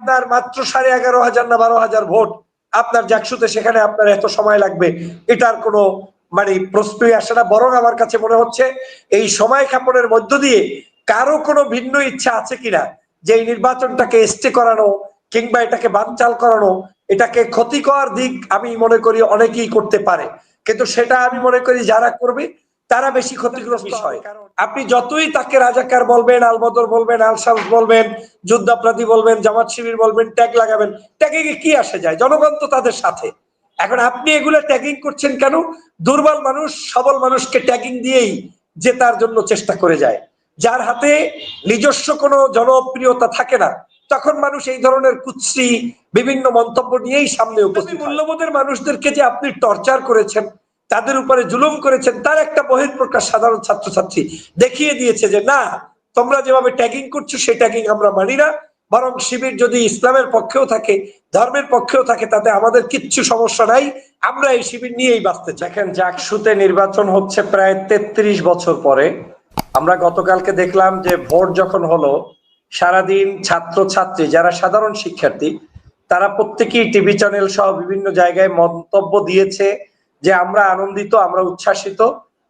আপনার মাত্র সাড়ে এগারো হাজার না বারো হাজার ভোট আপনার জাকসুতে সেখানে আপনার এত সময় লাগবে, এটার কোনো মানে প্রশ্নই আসে না। বরং আমার কাছে মনে হচ্ছে, এই সময় ক্ষেপণের মধ্য দিয়ে কারও কোনো ভিন্ন ইচ্ছা আছে কিনা? যে এই নির্বাচনটাকে স্টে করানো কিংবা এটাকে বানচাল করানো, এটাকে ক্ষতিকর দিক আমি মনে করি অনেকেই করতে পারে। কিন্তু সেটা আমি মনে করি যারা করবে তারা বেশি ক্ষতিগ্রস্ত হয়। আপনি যতই তাকে রাজাকার বলবেন আলবদর বলবেন আলসাউস বলবেন যুদ্ধাপরাধী বলবেন জামাত শিবির বলবেন ট্যাগ লাগাবেন ট্যাগে কি আসে যায়? জনগণ তো তাদের সাথে। এখন আপনি এগুলো ট্যাগিং করছেন কেন? দুর্বল মানুষ সবল মানুষকে ট্যাগিং দিয়েই জেতার জন্য চেষ্টা করে যায়। যার হাতে নিজস্ব কোনো জনপ্রিয়তা থাকে না তখন মানুষ এই ধরনের কুৎসি বিভিন্ন মন্তব্য নিয়েই সামনে উপস্থিত মূল্যবোধের মানুষদেরকে যে আপনি টর্চার করেছেন তাদের উপরে জুলুম করেছেন, তার একটা বহির্প্রকাশ সাধারণ ছাত্রছাত্রী দেখিয়ে দিয়েছে যে, না, তোমরা যেভাবে ট্যাগিং করছ, সেই ট্যাগিং আমরা মানি না। বরং শিবির যদি ইসলামের পক্ষেও থাকে, ধর্মের পক্ষেও থাকে, তাতে আমাদের কিচ্ছু সমস্যা নাই। আমরা এই শিবির নিয়েই বাঁচতে চাই। এখন জাকসুতে নির্বাচন হচ্ছে প্রায় তেত্রিশ বছর পরে। আমরা গতকালকে দেখলাম যে ভোট যখন হলো, সারাদিন ছাত্র ছাত্রী যারা সাধারণ শিক্ষার্থী, তারা প্রত্যেকেই টিভি চ্যানেল সহ বিভিন্ন জায়গায় মন্তব্য দিয়েছে। যে আমরা আনন্দিত, আমরা উচ্ছ্বাসিত,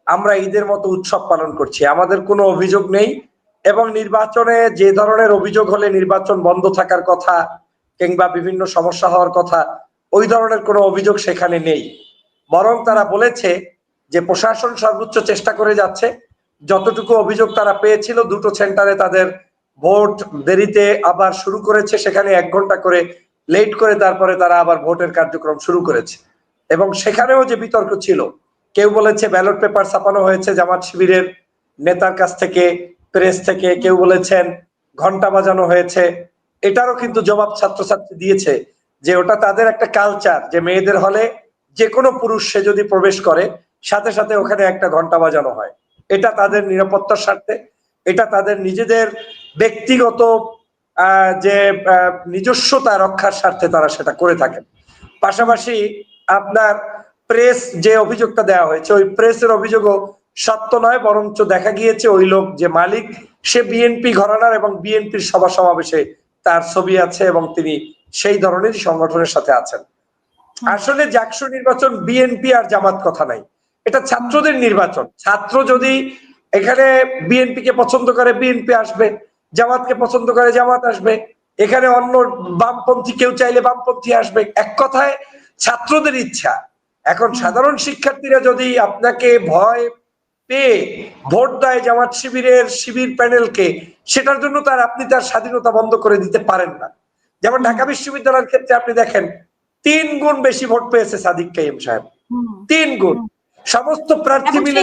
আমরা ঈদের মতো উৎসব পালন করছি। আমাদের কোনো অভিযোগ নেই এবং নির্বাচনে যে ধরনের অভিযোগ হলে নির্বাচন বন্ধ থাকার কথা কিংবা বিভিন্ন সমস্যা হওয়ার কথা, ওই ধরনের কোনো অভিযোগ সেখানে নেই। বরং তারা বলেছে যে প্রশাসন সর্বোচ্চ চেষ্টা করে যাচ্ছে। যতটুকু অভিযোগ তারা পেয়েছিল, দুটো সেন্টারে তাদের ভোট দেরিতে আবার শুরু করেছে। সেখানে এক ঘণ্টা করে লেট করে তারপরে তারা আবার ভোটের কার্যক্রম শুরু করেছে। এবং সেখানেও যে বিতর্ক ছিল, কেউ বলেছে ব্যালট পেপার ছাপানো হয়েছে জামাত শিবিরের নেতার কাছ থেকে, প্রেস থেকে, কেউ বলেছেন ঘণ্টা বাজানো হয়েছে। এটারও কিন্তু জবাব ছাত্রছাত্রী দিয়েছে যে ওটা তাদের একটা কালচার যে মেয়েদের হলে যে কোনো পুরুষ সে যদি প্রবেশ করে, সাথে সাথে ওখানে একটা ঘণ্টা বাজানো হয়। এটা তাদের নিরাপত্তার স্বার্থে, এটা তাদের নিজেদের ব্যক্তিগত যে নিজস্বতা রক্ষার স্বার্থে তারা সেটা করে থাকেন। পাশাপাশি আপনার প্রেস যে অভিযোগটা দেওয়া হয়েছে ওই প্রেসের অভিযোগও সত্য নয় বরঞ্চ দেখা গিয়েছে ওই লোক যে মালিক সে বিএনপি ঘরানার এবং বিএনপির সভা সমাবেশে তার ছবি আছে এবং তিনি সেই ধরনেরই সংগঠনের সাথে আছেন। আসলে জাকসু নির্বাচন বিএনপি আর জামাত কথা নাই। এটা ছাত্রদের নির্বাচন। ছাত্র যদি এখানে বিএনপি কে পছন্দ করে বিএনপি আসবে জামাতকে পছন্দ করে জামাত আসবে। এখানে অন্য বামপন্থী কেউ চাইলে বামপন্থী আসবে। এক কথায় ছাত্রদের ইচ্ছা। এখন সাধারণ শিক্ষার্থীরা যদি আপনাকে ভয় পেয়ে ভোট দেয় জামাত শিবিরের শিবির প্যানেলকে সেটার জন্য তার আপনি তার স্বাধীনতা বন্ধ করে দিতে পারেন না। যেমন ঢাকা বিশ্ববিদ্যালয়ের ক্ষেত্রে আপনি দেখেন তিন গুণ বেশি ভোট পেয়েছে সাদিক কাইম সাহেব। তিন গুণ। সমস্ত প্রার্থী মিলে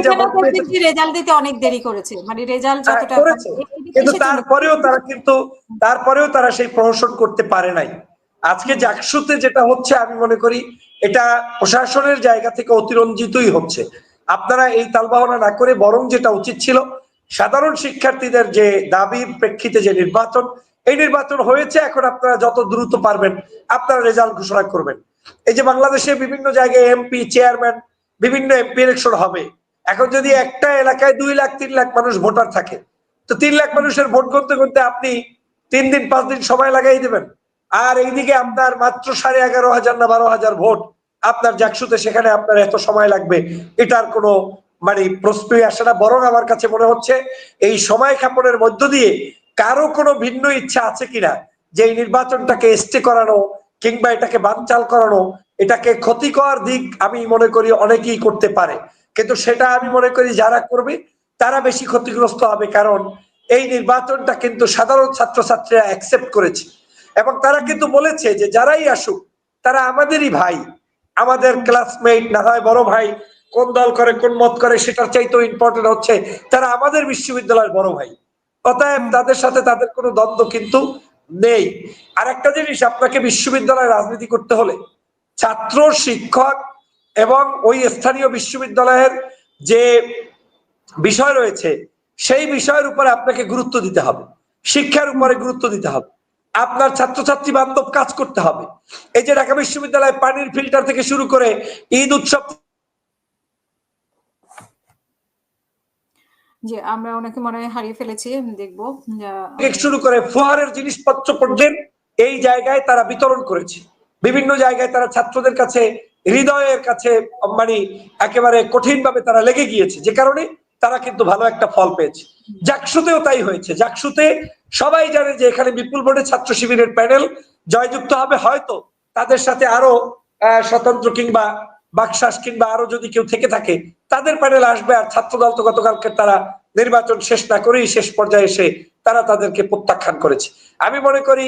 রেজাল্ট দিতে অনেক দেরি করেছে। মানে রেজাল্ট হ্যাঁ, যতটা করেছে। কিন্তু তারপরেও তারা কিন্তু তারপরেও তারা সেই প্রহসন করতে পারে নাই। আজকে জাকসুতে যেটা হচ্ছে, আমি মনে করি এটা প্রশাসনের জায়গা থেকে অতিরঞ্জিতই হচ্ছে। আপনারা এই তালবাহনা না করে বরং যেটা উচিত ছিল, সাধারণ শিক্ষার্থীদের যে দাবির প্রেক্ষিতে যে নির্বাচন, এই নির্বাচন হয়েছে, এখন আপনারা যত দ্রুত পারবেন, আপনারা রেজাল্ট ঘোষণা করবেন। এই যে বাংলাদেশে বিভিন্ন জায়গায় এমপি, চেয়ারম্যান, বিভিন্ন এমপি ইলেকশন হবে। এখন যদি একটা এলাকায় দুই লাখ, তিন লাখ মানুষ ভোটার থাকে, তো তিন লাখ মানুষের ভোট করতে করতে আপনি তিন দিন, পাঁচ দিন সময় লাগাই দেবেন। আর এইদিকে আপনার মাত্র সাড়ে এগারো হাজার না বারো হাজার ভোট। আপনার জাকসুতে সেখানে আপনার এত সময় লাগবে, এটার কোনো মানে প্রশ্নই আসে না। বরং আমার কাছে মনে হচ্ছে, এই সময় ক্ষেপণের মধ্য দিয়ে কারও কোনো ভিন্ন ইচ্ছা আছে কিনা? যে এই নির্বাচনটাকে স্টে করানো কিংবা এটাকে বানচাল করানো, এটাকে ক্ষতিকর দিক আমি মনে করি অনেকেই করতে পারে। কিন্তু সেটা আমি মনে করি যারা করবে, তারা বেশি ক্ষতিগ্রস্ত হবে। কারণ এই নির্বাচনটা কিন্তু সাধারণ ছাত্রছাত্রীরা অ্যাকসেপ্ট করেছে। এবং তারা কিন্তু বলেছে যে যারাই আসুক, তারা আমাদেরই ভাই। আমাদের ক্লাসমেট না হয় বড় ভাই, কোন দল করে, কোন মত করে, সেটার চাইতেও ইম্পর্টেন্ট হচ্ছে, তারা আমাদের বিশ্ববিদ্যালয়ের বড় ভাই। অতএব তাদের সাথে তাদের কোনো দ্বন্দ্ব কিন্তু নেই। আর একটা জিনিস, আপনাকে বিশ্ববিদ্যালয়ে রাজনীতি করতে হলে ছাত্র, শিক্ষক এবং ওই স্থানীয় বিশ্ববিদ্যালয়ের যে বিষয় রয়েছে, সেই বিষয়ের উপরে আপনাকে গুরুত্ব দিতে হবে। শিক্ষার উপরে গুরুত্ব দিতে হবে। আপনার ছাত্রছাত্রী বান্ধব কাজ করতে হবে। এই যে ঢাকা বিশ্ববিদ্যালয়ে পানির ফিল্টার থেকে শুরু করে ঈদ উৎসব যে আমরা ওনাকে মনে হয় হারিয়ে ফেলেছি দেখব। শুরু করে ফোয়ারের জিনিসপত্র পর্যন্ত এই জায়গায় তারা বিতরণ করেছে। বিভিন্ন জায়গায় তারা ছাত্রদের কাছে হৃদয়ের কাছে মানে একেবারে কঠিনভাবে তারা লেগে গিয়েছে। যে কারণে তারা কিন্তু ভালো একটা ফল পেয়েছে। জাকসুতেও তাই হয়েছে। জাকসুতে সবাই জানে যে এখানে বিপুল বোর্ডের ছাত্র শিবিরের প্যানেল জয়যুক্ত হবে। হয়তো তাদের সাথে আরও স্বতন্ত্র কিংবা বাকশাস কিংবা আরও যদি কেউ থেকে থাকে, তাদের প্যানেল আসবে আর ছাত্র দল তো গতকালকে তারা নির্বাচন শেষ না করেই শেষ পর্যায়ে এসে তারা তাদেরকে প্রত্যাখ্যান করেছে। আমি মনে করি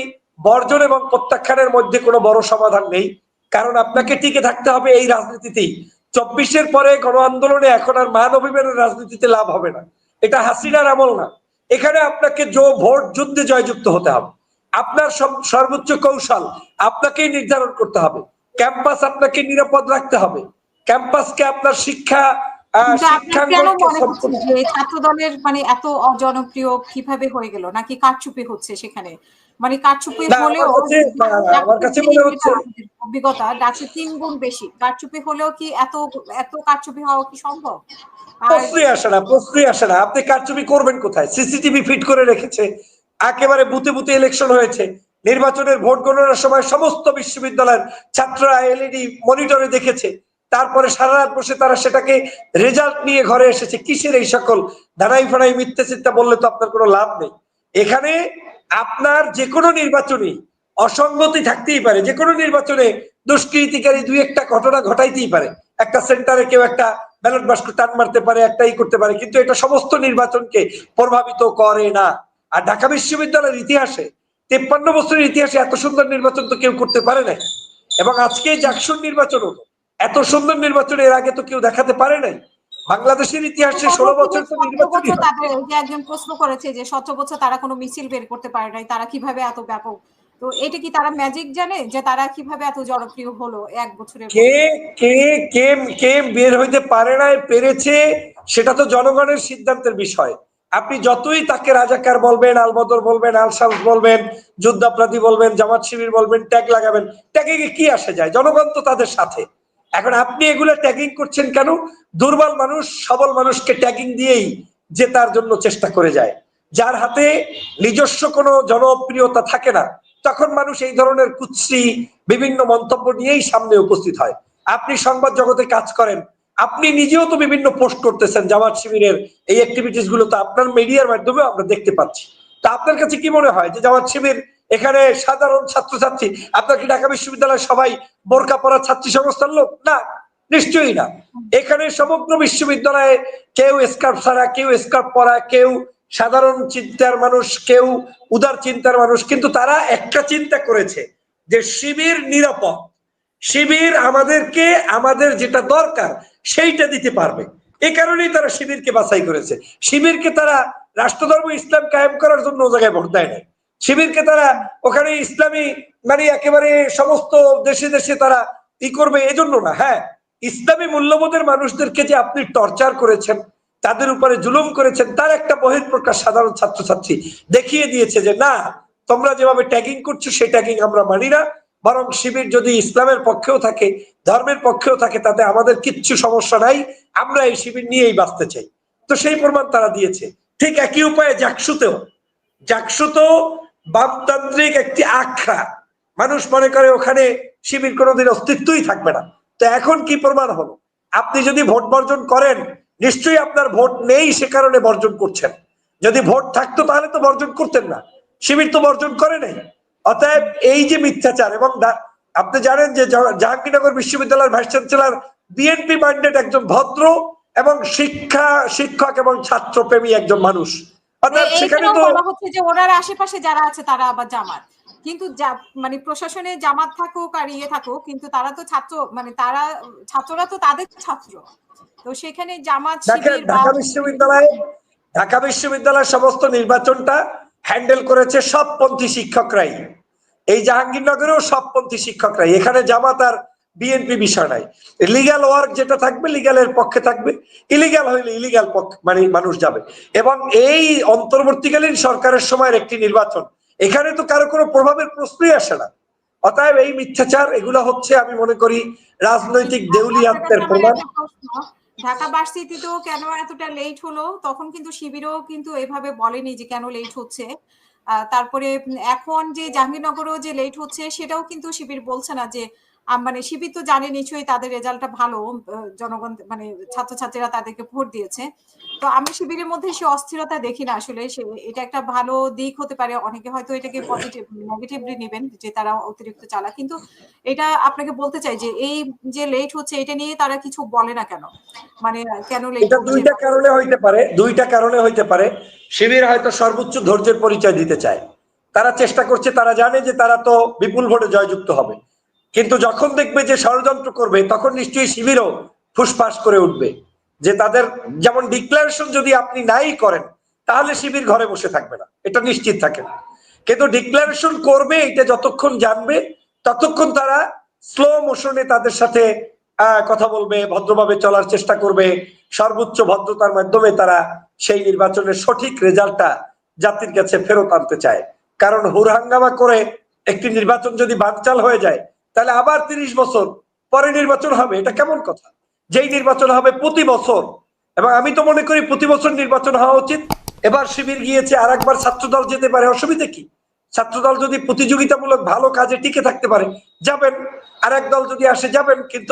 বর্জন এবং প্রত্যাখ্যানের মধ্যে কোনো বড় সমাধান নেই। কারণ আপনাকে টিকে থাকতে হবে এই রাজনীতিতেই। চব্বিশের পরে গণ আন্দোলনে এখন আর মান অভিমানের রাজনীতিতে লাভ হবে না। এটা হাসিনার আমল না। এখানে আপনাকে ভোট যুদ্ধে জয়যুক্ত হতে হবে। আপনার সর্বোচ্চ কৌশল আপনাকেই নির্ধারণ করতে হবে। ক্যাম্পাস আপনাকে নিরাপদ রাখতে হবে। ক্যাম্পাসকে আপনার শিক্ষা মনে ছাত্র দলের মানে এত অজনপ্রিয় কীভাবে হয়ে গেল? নাকি কারচুপি হচ্ছে সেখানে? মানে কারচুপি হলেও আমার কাছে মনে হচ্ছে অভিজ্ঞতা ডাকছে তিন গুণ বেশি। কারচুপি হলেও কি এত এত কারচুপি হওয়া কি সম্ভব? প্রশ্নই আসে না প্রশ্নই আসে না। আপনি কারচুপি করবেন কোথায়? সিসিটিভি ফিট করে রেখেছে একেবারে বুথে বুথে ইলেকশন হয়েছে নির্বাচনের ভোট গণনার সময় সমস্ত বিশ্ববিদ্যালয়ের ছাত্ররা এলইডি মনিটরে দেখেছে তারপরে সারা রাত বসে তারা সেটাকে রেজাল্ট নিয়ে ঘরে এসেছে। কিসের এই সকল দানাই ফানাই মিথ্যে চিন্তা বললে তো আপনার কোনো লাভ নেই। এখানে আপনার যে কোনো নির্বাচনে অসঙ্গতি থাকতেই পারে যে কোনো নির্বাচনে দুষ্কৃতিকারী দুই একটা ঘটনা ঘটাইতেই পারে। একটা সেন্টারে কেউ একটা ব্যালট বাস্ক টান মারতে পারে একটা ই করতে পারে, কিন্তু এটা সমস্ত নির্বাচনকে প্রভাবিত করে না। আর ঢাকা বিশ্ববিদ্যালয়ের ইতিহাসে, তেপ্পান্ন বছরের ইতিহাসে এত সুন্দর নির্বাচন তো কেউ করতে পারে নাই। এবং আজকে জাকসুর নির্বাচন এত সুন্দর নির্বাচন এর আগে তো কেউ দেখাতে পারে নাই। বাংলাদেশের ইতিহাসে ষোলো বছর বছর। তাদের যে একজন প্রশ্ন করেছে যে সতেরো বছর তারা কোনো মিছিল বের করতে পারে নাই তারা কীভাবে এত ব্যাপক? তো এটা কি তারা ম্যাজিক জানে যে তারা কীভাবে এত জনপ্রিয় হলো এক বছরের কে কে কে কে বের হইতে পারে নাই পেরেছে সেটা তো জনগণের সিদ্ধান্তের বিষয়। আপনি যতই তাকে রাজাকার বলবেন আলবদর বলবেন আলসামস বলবেন যুদ্ধাপরাধী বলবেন জামাত শিবির বলবেন ট্যাগ লাগাবেন ট্যাগে কি আসে যায়? জনগণ তো তাদের সাথে। এখন আপনি এগুলো ট্যাগিং করছেন কেন? দুর্বল মানুষ, সবল মানুষকে ট্যাগিং দিয়েই জেতার জন্য চেষ্টা করে যায়। যার হাতে নিজস্ব কোনো জনপ্রিয়তা থাকে না, তখন মানুষ এই ধরনের কুৎসি, বিভিন্ন মন্তব্য নিয়েই সামনে উপস্থিত হয়। আপনি সংবাদ জগতে কাজ করেন, আপনি নিজেও তো বিভিন্ন পোস্ট করতেছেন, জামাত শিবিরের এই অ্যাক্টিভিটিসগুলো তো আপনার মিডিয়ার মাধ্যমে আমরা দেখতে পাচ্ছি। তা আপনার কাছে কি মনে হয় যে জামাত শিবির এখানে সাধারণ ছাত্রছাত্রী, আপনার কি ঢাকা বিশ্ববিদ্যালয়ের সবাই বোরকা পড়া ছাত্রী সংস্থার লোক? না, নিশ্চয়ই না। এখানে সমগ্র বিশ্ববিদ্যালয়ে কেউ স্কার্ফ ছাড়া, কেউ স্কার্ফ পরা, কেউ সাধারণ চিন্তার মানুষ, কেউ উদার চিন্তার মানুষ, কিন্তু তারা একটা চিন্তা করেছে যে শিবির নিরাপদ। শিবির আমাদেরকে, আমাদের যেটা দরকার, সেইটা দিতে পারবে। এ কারণেই তারা শিবিরকে বাছাই করেছে। শিবিরকে তারা রাষ্ট্রধর্ম, ইসলাম কায়েম করার জন্য ও জায়গায় ভোট দেয় নাই। শিবিরকে তারা ওখানে ইসলামী মানে একেবারে সমস্ত দেশে দেশে তারা ই করবে, এজন্য না হ্যাঁ। ইসলামী মূল্যবোধের মানুষদেরকে যে আপনি টর্চার করেছেন, তাদের উপরে জুলুম করেছেন, তার একটা বহিঃপ্রকাশ সাধারণ ছাত্রছাত্রী দেখিয়ে দিয়েছে যে, না, তোমরা যেভাবে ট্যাগিং করছ, সেই ট্যাগিং আমরা মানি না। বরং শিবির যদি ইসলামের পক্ষেও থাকে, ধর্মের পক্ষেও থাকে, তাতে আমাদের কিচ্ছু সমস্যা নাই। আমরা এই শিবির নিয়েই বাঁচতে চাই। তো সেই প্রমাণ তারা দিয়েছে। ঠিক একই উপায়ে জাকসুতেও জাকসুতেও বামতান্ত্রিক একটি আখড়া। মানুষ মনে করে ওখানে শিবির কোনোদিন অস্তিত্বই থাকবে না। তো এখন কি প্রমাণ হলো? আপনি যদি ভোট বর্জন করেন, নিশ্চয়ই আপনার ভোট নেই সে কারণে বর্জন করছেন। যদি ভোট থাকতো তাহলে তো বর্জন করতেন না। শিবির তো বর্জন করে নাই। অতএব এই যে মিথ্যাচার এবং আপনি জানেন যে জাহ- জাহাঙ্গীরনগর বিশ্ববিদ্যালয়ের ভাইস চ্যান্সেলর বিএনপি মাইন্ডেড একজন ভদ্র এবং শিক্ষা, শিক্ষক এবং ছাত্র প্রেমী একজন মানুষ। অর্থাৎ সেখানে তো বলা হচ্ছে যে ওনার আশেপাশে যারা আছে তারা আবার জামাত। কিন্তু মানে প্রশাসনে জামাত থাকুক আর ইয়ে থাকুক কিন্তু তারা তো ছাত্র মানে তারা ছাত্ররা তো তাদের ছাত্র। তো সেখানে জামাত ঢাকা বিশ্ববিদ্যালয়ে ঢাকা বিশ্ববিদ্যালয়ের সমস্ত নির্বাচনটা হ্যান্ডেল করেছে সব পন্থী শিক্ষকরাই। এই জাহাঙ্গীরনগরেও সব পন্থী শিক্ষকরাই। এখানে জামাত আর বিএনপি বিষয় নাই। লিগ্যাল ওয়ার্ক যেটা থাকবে লিগ্যালের পক্ষে থাকবে। ইলিগাল হইলে ইলিগাল পক্ষে মানে মানুষ যাবে। এবং এই অন্তর্বর্তীকালীন সরকারের সময়ের একটি নির্বাচন এখানে তো কারও কোনো প্রভাবের প্রশ্নই আসে না। অতএব এই মিথ্যাচার এগুলো হচ্ছে আমি মনে করি রাজনৈতিক দেউলিয়াত্বের প্রমাণ। ঢাকা ভার্সিটিতেও কেন এতটা লেট হলো? তখন কিন্তু শিবিরও কিন্তু এভাবে বলেনি যে কেন লেট হচ্ছে। তারপরে এখন যে জাহাঙ্গীরনগরও যে লেট হচ্ছে সেটাও কিন্তু শিবির বলছে না যে মানে শিবির তো জানে নিশ্চয়ই তাদের রেজাল্টটা ভালো জনগণ মানে ছাত্রছাত্রীরা তাদেরকে ভোট দিয়েছে। তো আমি শিবিরের মধ্যে সে অস্থিরতা দেখি না আসলে সে এটা একটা ভালো দিক হতে পারে অনেকে হয়তো এটাকে পজিটিভ নেগেটিভলি নেবেন যে তারা অতিরিক্ত চালা কিন্তু এটা আপনাকে বলতে চাই যে এই যে লেট হচ্ছে এটা নিয়ে তারা কিছু বলে না কেন? মানে কেন লেট দুইটা কারণে হইতে পারে দুইটা কারণে হইতে পারে। শিবির হয়তো সর্বোচ্চ ধৈর্যের পরিচয় দিতে চায়। তারা চেষ্টা করছে তারা জানে যে তারা তো বিপুল ভোটে জয়যুক্ত হবে। কিন্তু যখন দেখবে যে ষড়যন্ত্র করবে, তখন নিশ্চয়ই শিবিরও ফুসফাস করে উঠবে। যে তাদের যেমন ডিক্লারেশন যদি আপনি নাই করেন, তাহলে শিবির ঘরে বসে থাকবে না। এটা নিশ্চিত থাকেন কিন্তু ডিক্লারেশন করবে, এটা যতক্ষণ জানবে, ততক্ষণ তারা স্লো মোশনে তাদের সাথে কথা বলবে, ভদ্রভাবে চলার চেষ্টা করবে। সর্বোচ্চ ভদ্রতার মাধ্যমে তারা সেই নির্বাচনের সঠিক রেজাল্টটা জাতির কাছে ফেরত আনতে চায়। কারণ হুরহাঙ্গামা করে একটি নির্বাচন যদি বানচাল হয়ে যায় তাহলে আবার তিরিশ বছর পরে নির্বাচন হবে, এটা কেমন কথা? যেই নির্বাচন হবে প্রতি বছর, এবং আমি তো মনে করি প্রতি বছর নির্বাচন হওয়া উচিত। এবার শিবির গিয়েছে আর একবার ছাত্রদল যেতে পারে, অসুবিধা কি? ছাত্রদল যদি প্রতিযোগিতামূলক ভালো কাজে টিকে থাকতে পারে, যাবেন। আর এক দল যদি আসে, যাবেন, কিন্তু